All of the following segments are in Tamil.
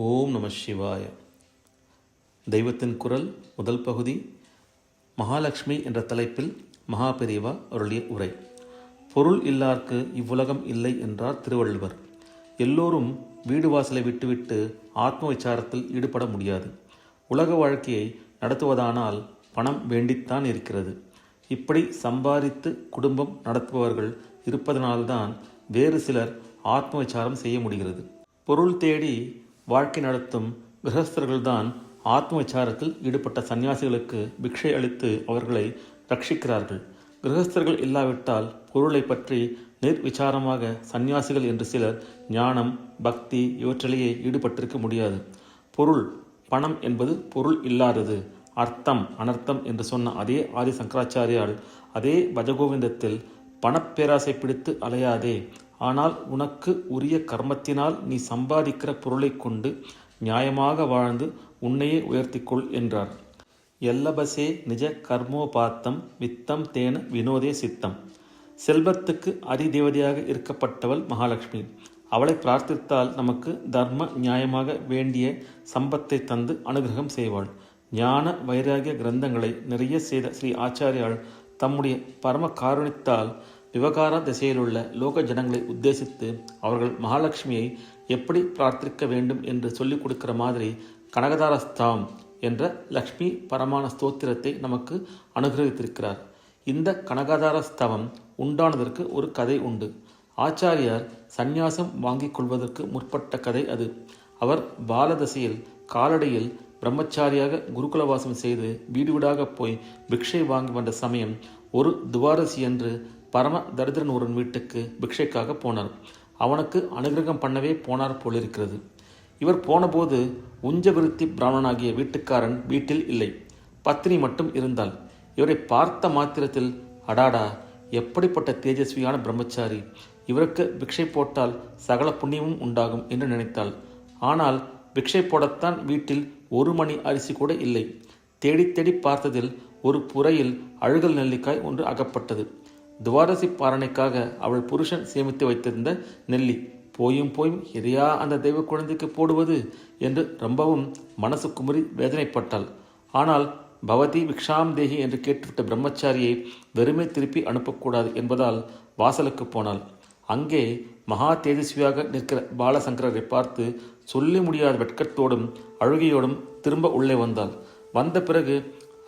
ஓம் நம சிவாய. தெய்வத்தின் குரல் முதல் பகுதி மகாலட்சுமி என்ற தலைப்பில் மகாபெரிவா அருளிய உரை. பொருள் இல்லார்க்கு இவ்வுலகம் இல்லை என்றார் திருவள்ளுவர். எல்லோரும் வீடு வாசலை விட்டுவிட்டு ஆத்ம விசாரத்தில் ஈடுபட முடியாது. உலக வாழ்க்கையை நடத்துவதானால் பணம் வேண்டித்தான் இருக்கிறது. இப்படி சம்பாதித்து குடும்பம் நடத்துபவர்கள் இருப்பதனால்தான் வேறு சிலர் ஆத்ம விசாரம் செய்ய முடிகிறது. பொருள் தேடி வாழ்க்கை நடத்தும் கிரகஸ்தர்கள்தான் ஆத்ம விசாரத்தில் ஈடுபட்ட சன்னியாசிகளுக்கு பிக்ஷை அளித்து அவர்களை ரட்சிக்கிறார்கள். கிரகஸ்தர்கள் இல்லாவிட்டால் பொருளை பற்றி நிர்விசாரமாக சந்நியாசிகள் என்று சிலர் ஞானம் பக்தி இவற்றிலேயே ஈடுபட்டிருக்க முடியாது. பொருள் பணம் என்பது பொருள் இல்லாதது. அர்த்தம் அனர்த்தம் என்று சொன்ன அதே ஆதி சங்கராச்சாரியால் அதே பஜகோவிந்தத்தில் பணப்பேராசை பிடித்து அலையாதே. ஆனால் உனக்கு உரிய கர்மத்தினால் நீ சம்பாதிக்கிற பொருளை கொண்டு நியாயமாக வாழ்ந்து உன்னையே உயர்த்திக்கொள் என்றார். எல்லபசே நிஜ கர்மோபாத்தம் வித்தம் தேன வினோதே சித்தம். செல்வத்துக்கு அதிதேவதையாக இருக்கப்பட்டவள் மகாலட்சுமி. அவளை பிரார்த்தித்தால் நமக்கு தர்ம நியாயமாக வேண்டிய சம்பத்தை தந்து அனுகிரகம் செய்வாள். ஞான வைராகிய கிரந்தங்களை நிறைய செய்த ஸ்ரீ ஆச்சாரியால் தம்முடைய பரம காருணித்தால் விவகார திசையிலுள்ள லோக ஜனங்களை உத்தேசித்து அவர்கள் மகாலட்சுமியை எப்படி பிரார்த்திக்க வேண்டும் என்று சொல்லிக் கொடுக்கிற மாதிரி கனகதாரஸ்தாம் என்ற லக்ஷ்மி பரமான ஸ்தோத்திரத்தை நமக்கு அனுகிரகித்திருக்கிறார். இந்த கனகதார ஸ்தவம் உண்டானதற்கு ஒரு கதை உண்டு. ஆச்சாரியார் சந்நியாசம் வாங்கிக் கொள்வதற்கு முற்பட்ட கதை அது. அவர் பாலதசையில் காலடியில் பிரம்மச்சாரியாக குருகுலவாசம் செய்து வீடு வீடாக போய் பிக்ஷை வாங்கி வந்த சமயம் ஒரு துவாரசி என்று பரம தரித்திரன் ஒருவன் வீட்டுக்கு பிக்ஷைக்காக போனார் அவனுக்கு அனுகிரகம் பண்ணவே போனார் போலிருக்கிறது. இவர் போனபோது உஞ்சவிருத்தி பிராமணனாகிய வீட்டுக்காரன் வீட்டில் இல்லை. பத்தினி மட்டும் இருந்தாள். இவரை பார்த்த மாத்திரத்தில் அடாடா எப்படிப்பட்ட தேஜஸ்வியான பிரம்மச்சாரி. இவருக்கு பிக்ஷை போட்டால் சகல புண்ணியமும் உண்டாகும் என்று நினைத்தாள். ஆனால் பிக்ஷை போடத்தான் வீட்டில் ஒரு மணி அரிசி கூட இல்லை. தேடி தேடி பார்த்ததில் ஒரு புறையில் அழுகல் நெல்லிக்காய் ஒன்று அகப்பட்டது. துவாரசி பாரணைக்காக அவள் புருஷன் சேமித்து வைத்திருந்த நெல்லி போயும் போயும் எதையா அந்த தெய்வ குழந்தைக்கு போடுவது? என்று ரொம்பவும் மனசு குமுறி வேதனைப்பட்டாள். ஆனால் பவதி விக்ஷாம் தேகி என்று கேட்டுவிட்ட பிரம்மச்சாரியை வெறுமே திருப்பி அனுப்பக்கூடாது என்பதால் வாசலுக்கு போனாள். அங்கே மகா தேஜஸ்வியாக நிற்கிற பாலசங்கரரை பார்த்து சொல்லி முடியாத வெட்கத்தோடும் அழுகையோடும் திரும்ப உள்ளே வந்தாள். வந்த பிறகு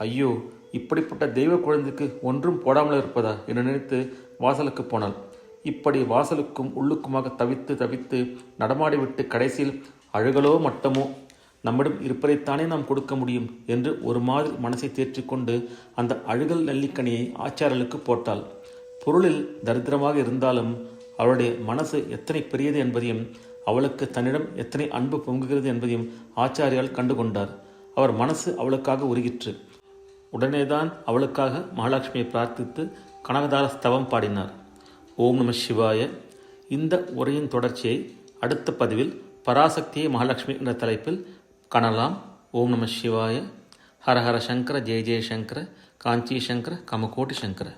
ஐயோ இப்படிப்பட்ட தெய்வ குழந்தைக்கு ஒன்றும் போடாமல் இருப்பதா என்று நினைத்து வாசலுக்கு போனாள். இப்படி வாசலுக்கும் உள்ளுக்குமாக தவித்து தவித்து நடமாடிவிட்டு கடைசியில் அழுகலோ மட்டமோ? நம்மிடம் இருப்பதைத்தானே நாம் கொடுக்க முடியும்? என்று ஒரு மாதிரி மனசை தேற்றிக்கொண்டு அந்த அழுகல் நெல்லிக்கனியை ஆச்சாரலுக்கு போட்டாள். பொருளில் தரித்திரமாக இருந்தாலும் அவளுடைய மனசு எத்தனை பெரியது என்பதையும் அவளுக்கு தன்னிடம் எத்தனை அன்பு பொங்குகிறது என்பதையும் ஆச்சாரியால் கண்டுகொண்டார். அவர் மனசு அவளுக்காக உருகிற்று. உடனேதான் அவளுக்காக மகாலட்சுமியை பிரார்த்தித்து கனகதார ஸ்தவம் பாடினார். ஓம் நம சிவாய. இந்த உரையின் தொடர்ச்சியை அடுத்த பதிவில் பராசக்தியை மகாலட்சுமி என்ற தலைப்பில் காணலாம். ஓம் நம சிவாய. ஹர ஹர சங்கர ஜெய ஜெய சங்கர காஞ்சி சங்கர கமகோட்டி சங்கர.